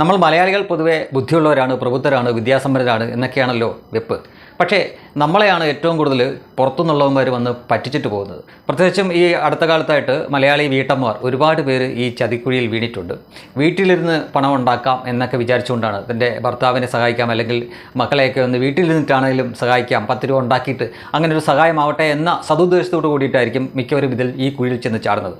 നമ്മൾ മലയാളികൾ പൊതുവെ ബുദ്ധിയുള്ളവരാണ് പ്രബുദ്ധരാണ് വിദ്യാസമ്പന്നരാണ് എന്നൊക്കെയാണല്ലോ വെപ്പ്. പക്ഷേ നമ്മളെയാണ് ഏറ്റവും കൂടുതൽ പുറത്തുനിന്നുള്ളവന്മാർ വന്ന് പറ്റിച്ചിട്ട് പോകുന്നത്. പ്രത്യേകിച്ചും ഈ അടുത്ത കാലത്തായിട്ട് മലയാളി വീട്ടമ്മമാർ ഒരുപാട് പേര് ഈ ചതിക്കുഴിയിൽ വീണിട്ടുണ്ട്. വീട്ടിലിരുന്ന് പണം ഉണ്ടാക്കാം എന്നൊക്കെ വിചാരിച്ചുകൊണ്ടാണ് തന്റെ ഭർത്താവിനെ സഹായിക്കാം അല്ലെങ്കിൽ മക്കളെയൊക്കെ ഒന്ന് വീട്ടിലിരുന്നിട്ടാണെങ്കിലും സഹായിക്കാം പത്ത് രൂപ ഉണ്ടാക്കിയിട്ട് അങ്ങനെ ഒരു സഹായമാവട്ടെ എന്ന സതുദ്ദേശത്തോട് കൂടിയിട്ടായിരിക്കും മിക്കവരും ഇതിൽ ഈ കുഴിയിൽ ചെന്ന് ചാടുന്നത്.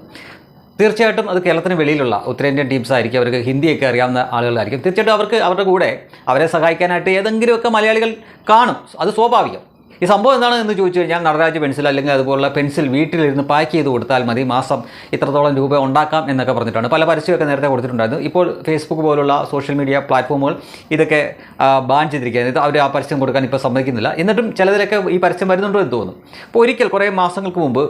തീർച്ചയായിട്ടും അത് കേരളത്തിന് വെളിയിലുള്ള ഉത്തരേന്ത്യൻ ടീംസ് ആയിരിക്കും. അവർക്ക് ഹിന്ദിയൊക്കെ അറിയാവുന്ന ആളുകളായിരിക്കും. തീർച്ചയായിട്ടും അവർക്ക് അവരുടെ കൂടെ അവരെ സഹായിക്കാനായിട്ട് ഏതെങ്കിലുമൊക്കെ മലയാളികൾ കാണും. അത് സ്വാഭാവികം. ഈ സംഭവം എന്താണ് എന്ന് ചോദിച്ചു കഴിഞ്ഞാൽ നടരാജ് പെൻസിൽ അല്ലെങ്കിൽ അതുപോലുള്ള പെൻസിൽ വീട്ടിലിരുന്ന് പാക്ക് ചെയ്ത് കൊടുത്താൽ മതി. മാസം ഇത്രത്തോളം രൂപ ഉണ്ടാക്കാം എന്നൊക്കെ പറഞ്ഞിട്ടാണ്. പല പരസ്യമൊക്കെ നേരത്തെ കൊടുത്തിട്ടുണ്ടായിരുന്നു. ഇപ്പോൾ ഫേസ്ബുക്ക് പോലുള്ള സോഷ്യൽ മീഡിയ പ്ലാറ്റ്ഫോമുകൾ ഇതൊക്കെ ബാൻ ചെയ്തിരിക്കുകയാണ്. ഇത് അവർ ആ പരസ്യം കൊടുക്കാൻ ഇപ്പോൾ സമ്മതിക്കുന്നില്ല. എന്നിട്ടും ചിലതിലൊക്കെ ഈ പരസ്യം വരുന്നുണ്ടോ എന്ന് തോന്നുന്നു അപ്പോൾ ഒരിക്കൽ കുറേ മാസങ്ങൾക്ക് മുമ്പ്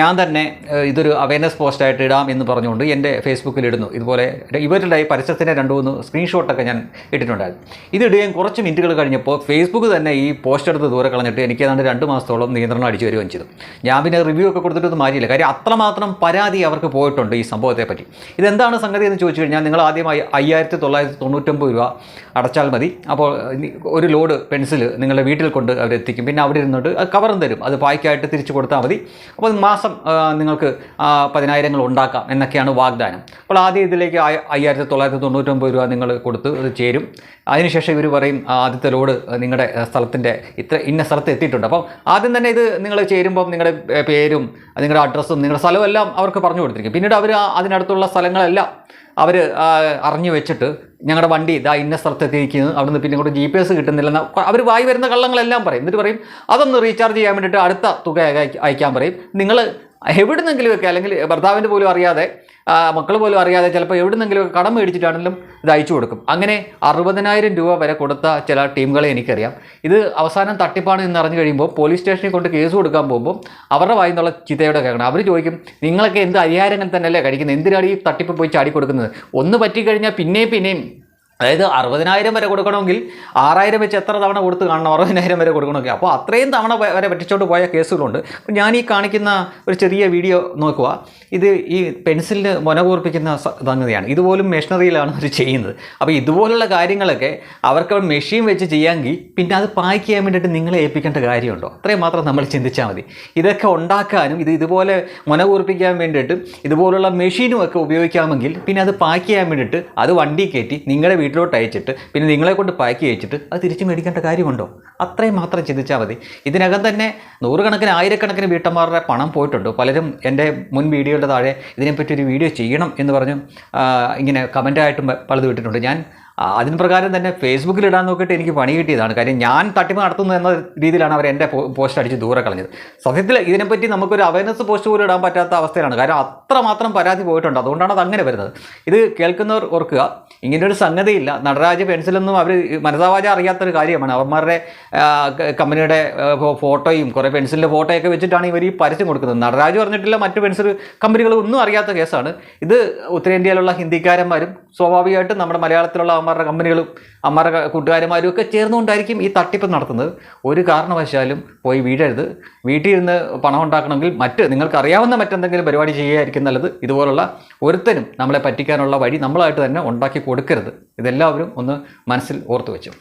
ഞാൻ തന്നെ ഇതൊരു അവയർനെസ് പോസ്റ്റായിട്ട് ഇടാം എന്ന് പറഞ്ഞുകൊണ്ട് എന്റെ ഫേസ്ബുക്കിൽ ഇടുന്നു. ഇതുപോലെ ഇവരുടെ ഈ പരസ്യത്തിന്റെ രണ്ട് മൂന്ന് സ്ക്രീൻഷോട്ടൊക്കെ ഞാൻ ഇട്ടിട്ടുണ്ടായിരുന്നു. ഇതിടുകയും കുറച്ച് മിനിറ്റുകൾ കഴിഞ്ഞപ്പോൾ ഫേസ്ബുക്ക് തന്നെ ഈ പോസ്റ്റ് എടുത്ത് ദൂരെ കളഞ്ഞിട്ട് എനിക്ക് ഏതാണ്ട് രണ്ട് മാസത്തോളം നിയന്ത്രണം അടിച്ചു വരികയും ചെയ്തു. ഞാൻ പിന്നെ റിവ്യൂ ഒക്കെ കൊടുത്തിട്ടൊന്നും മാറ്റിയില്ല. കാര്യം അത്രമാത്രം പരാതി അവർക്ക് പോയിട്ടുണ്ട് ഈ സംഭവത്തെ പറ്റി. ഇതെന്താണ് സംഗതി എന്ന് ചോദിച്ചു കഴിഞ്ഞാൽ നിങ്ങൾ ആദ്യമായി അയ്യായിരത്തി തൊള്ളായിരത്തി തൊണ്ണൂറ്റൊമ്പത് രൂപ അടച്ചാൽ മതി. അപ്പോൾ ഒരു ലോഡ് പെൻസിൽ നിങ്ങളുടെ വീട്ടിൽ കൊണ്ട് അവരെത്തിക്കും പിന്നെ അവിടെ ഇരുന്നിട്ട് കവറും തരും. അത് പായ്ക്കായിട്ട് തിരിച്ചു കൊടുത്താൽ മതി. അപ്പോൾ മാസം നിങ്ങൾക്ക് പതിനായിരങ്ങൾ ഉണ്ടാക്കാം എന്നൊക്കെയാണ് വാഗ്ദാനം. അപ്പോൾ ആദ്യം ഇതിലേക്ക് അയ്യായിരത്തി തൊള്ളായിരത്തി തൊണ്ണൂറ്റൊമ്പത് രൂപ നിങ്ങൾ കൊടുത്ത് അത് ചേരും. അതിനുശേഷം ഇവർ പറയും ആദ്യത്തെ ലോഡ് നിങ്ങളുടെ സ്ഥലത്തിന്റെ ഇത്ര ഇന്ന സ്ഥലത്ത് എത്തിയിട്ടുണ്ട്. അപ്പം ആദ്യം തന്നെ ഇത് നിങ്ങൾ ചേരുമ്പം നിങ്ങളുടെ പേരും നിങ്ങളുടെ അഡ്രസ്സും നിങ്ങളുടെ സ്ഥലവും എല്ലാം അവർക്ക് പറഞ്ഞു കൊടുത്തിരിക്കും. പിന്നീട് അവർ അതിനടുത്തുള്ള സ്ഥലങ്ങളെല്ലാം അവർ അറിഞ്ഞു വെച്ചിട്ട് ഞങ്ങളുടെ വണ്ടി ഇതാ ഇന്ന സ്ഥലത്ത് അവിടെ അവിടുന്ന് പിന്നെ ഇങ്ങോട്ട് ജി പി എസ് കിട്ടുന്നില്ലെന്ന് അവർ വായി വരുന്ന കള്ളങ്ങളെല്ലാം പറയും. എന്നിട്ട് പറയും അതൊന്ന് റീചാർജ് ചെയ്യാൻ വേണ്ടിയിട്ട് അടുത്ത തുക അയക്കാൻ പറയും. നിങ്ങൾ എവിടുന്നെങ്കിലുമൊക്കെ അല്ലെങ്കിൽ ഭർത്താവിന്റെ പോലും അറിയാതെ മക്കൾ പോലും അറിയാതെ ചിലപ്പോൾ എവിടുന്നെങ്കിലും കടം മേടിച്ചിട്ടാണെങ്കിലും ഇത് അയച്ചു കൊടുക്കും. അങ്ങനെ അറുപതിനായിരം രൂപ വരെ കൊടുത്ത ചില ടീമുകളെ എനിക്കറിയാം. ഇത് അവസാനം തട്ടിപ്പാണ് എന്ന് അറിഞ്ഞു കഴിയുമ്പോൾ പോലീസ് സ്റ്റേഷനിൽ കൊണ്ട് കേസ് കൊടുക്കാൻ പോകുമ്പോൾ അവരുടെ വായിൽ നിന്നുള്ള ചിത്തയോടെ കേൾക്കണം. അവർ ചോദിക്കും നിങ്ങളൊക്കെ എന്ത് അരിയാരങ്ങൾ തന്നെയല്ലേ കഴിക്കുന്നത്? എന്തിനാണ് ഈ തട്ടിപ്പ് പോയി ചാടി കൊടുക്കുന്നത് ഒന്ന് പറ്റിക്കഴിഞ്ഞാൽ പിന്നെയും പിന്നെയും അതായത് അറുപതിനായിരം വരെ കൊടുക്കണമെങ്കിൽ ആറായിരം വെച്ച് എത്ര തവണ കൊടുത്ത് കാണണം? അറുപതിനായിരം വരെ കൊടുക്കണമെങ്കിൽ. അപ്പോൾ അത്രയും തവണ വരെ പറ്റിച്ചോണ്ട് പോയ കേസുകളുണ്ട്. അപ്പോൾ ഞാൻ ഈ കാണിക്കുന്ന ഒരു ചെറിയ വീഡിയോ നോക്കുക. ഇത് ഈ പെൻസിലിന് മുന കൂർപ്പിക്കുന്ന സംഗതിയാണ്. ഇതുപോലും മെഷീനറിയിലാണ് അവർ ചെയ്യുന്നത്. അപ്പോൾ ഇതുപോലുള്ള കാര്യങ്ങളൊക്കെ അവർക്ക് മെഷീൻ വെച്ച് ചെയ്യാമെങ്കിൽ പിന്നെ അത് പാക്ക് ചെയ്യാൻ വേണ്ടിയിട്ട് നിങ്ങളെ ഏൽപ്പിക്കേണ്ട കാര്യമുണ്ടോ? അത്രയും മാത്രം നമ്മൾ ചിന്തിച്ചാൽ മതി. ഇതൊക്കെ ഉണ്ടാക്കാനും ഇത് ഇതുപോലെ മുന കൂർപ്പിക്കാൻ വേണ്ടിയിട്ട് ഇതുപോലുള്ള മെഷീനും ഒക്കെ ഉപയോഗിക്കാമെങ്കിൽ പിന്നെ അത് പാക്ക് ചെയ്യാൻ വേണ്ടിയിട്ട് അത് വണ്ടി കയറ്റി നിങ്ങളുടെ വീട്ടിലോട്ട് അയച്ചിട്ട് പിന്നെ നിങ്ങളെ കൊണ്ട് പാക്ക് ചെയ്യിച്ചിട്ട് അത് തിരിച്ച് മേടിക്കേണ്ട കാര്യമുണ്ടോ? അത്രയും മാത്രം ചിന്തിച്ചാൽ മതി. ഇതിനകം തന്നെ നൂറുകണക്കിന് ആയിരക്കണക്കിന് വീട്ടമ്മമാരുടെ പണം പോയിട്ടുണ്ട്. പലരും എന്റെ മുൻ വീഡിയോയുടെ താഴെ ഇതിനെപ്പറ്റി ഒരു വീഡിയോ ചെയ്യണം എന്ന് പറഞ്ഞു ഇങ്ങനെ കമന്റായിട്ടും പലത് വിട്ടിട്ടുണ്ട്. ഞാൻ അതിന് പ്രകാരം തന്നെ ഫേസ്ബുക്കിൽ ഇടാൻ നോക്കിയിട്ട് എനിക്ക് പണി കിട്ടിയതാണ്. കാര്യം ഞാൻ തട്ടിപ്പ് നടത്തുന്നു എന്ന രീതിയിലാണ് അവർ എന്റെ പോസ്റ്റ് അടിച്ച് ദൂരെ കളഞ്ഞത്. സത്യത്തിൽ ഇതിനെപ്പറ്റി നമുക്കൊരു അവയർനെസ് പോസ്റ്റ് പോലും ഇടാൻ പറ്റാത്ത അവസ്ഥയാണ് കാരണം അത്രമാത്രം പരാതി പോയിട്ടുണ്ട്. അതുകൊണ്ടാണ് അത് അങ്ങനെ വരുന്നത്. ഇത് കേൾക്കുന്നവർ ഓർക്കുക. ഇങ്ങനൊരു സംഗതിയില്ല. നടരാജ് പെൻസിലൊന്നും അവർ മനസാവാച അറിയാത്തൊരു കാര്യമാണ്. അവന്മാരുടെ കമ്പനിയുടെ ഫോട്ടോയും കുറേ പെൻസിലിന്റെ ഫോട്ടോയൊക്കെ വെച്ചിട്ടാണ് ഇവർ ഈ പരസ്യം കൊടുക്കുന്നത്. നടരാജ് പറഞ്ഞിട്ടില്ല മറ്റ് പെൻസിൽ കമ്പനികളും ഒന്നും അറിയാത്ത കേസാണ്. ഇത് ഉത്തരേന്ത്യയിലുള്ള ഹിന്ദിക്കാരന്മാരും സ്വാഭാവികമായിട്ടും നമ്മുടെ മലയാളത്തിലുള്ള അമ്മമാരുടെ കമ്പനികളും അമ്മമാരുടെ കൂട്ടുകാരന്മാരും ഒക്കെ ചേർന്നുകൊണ്ടായിരിക്കും ഈ തട്ടിപ്പ് നടത്തുന്നത്. ഒരു കാരണവശാലും പോയി വീഴരുത്. വീട്ടിൽ ഇരുന്ന് പണം ഉണ്ടാക്കണമെങ്കിൽ മറ്റ് നിങ്ങൾക്ക് അറിയാവുന്ന മറ്റെന്തെങ്കിലും പരിപാടി ചെയ്യുകയായിരിക്കും നല്ലത്. ഇതുപോലുള്ള ഒരുത്തനും നമ്മളെ പറ്റിക്കാനുള്ള വഴി നമ്മളായിട്ട് തന്നെ ഉണ്ടാക്കി കൊടുക്കരുത്. ഇതെല്ലാവരും ഒന്ന് മനസ്സിൽ ഓർത്തു വെച്ചു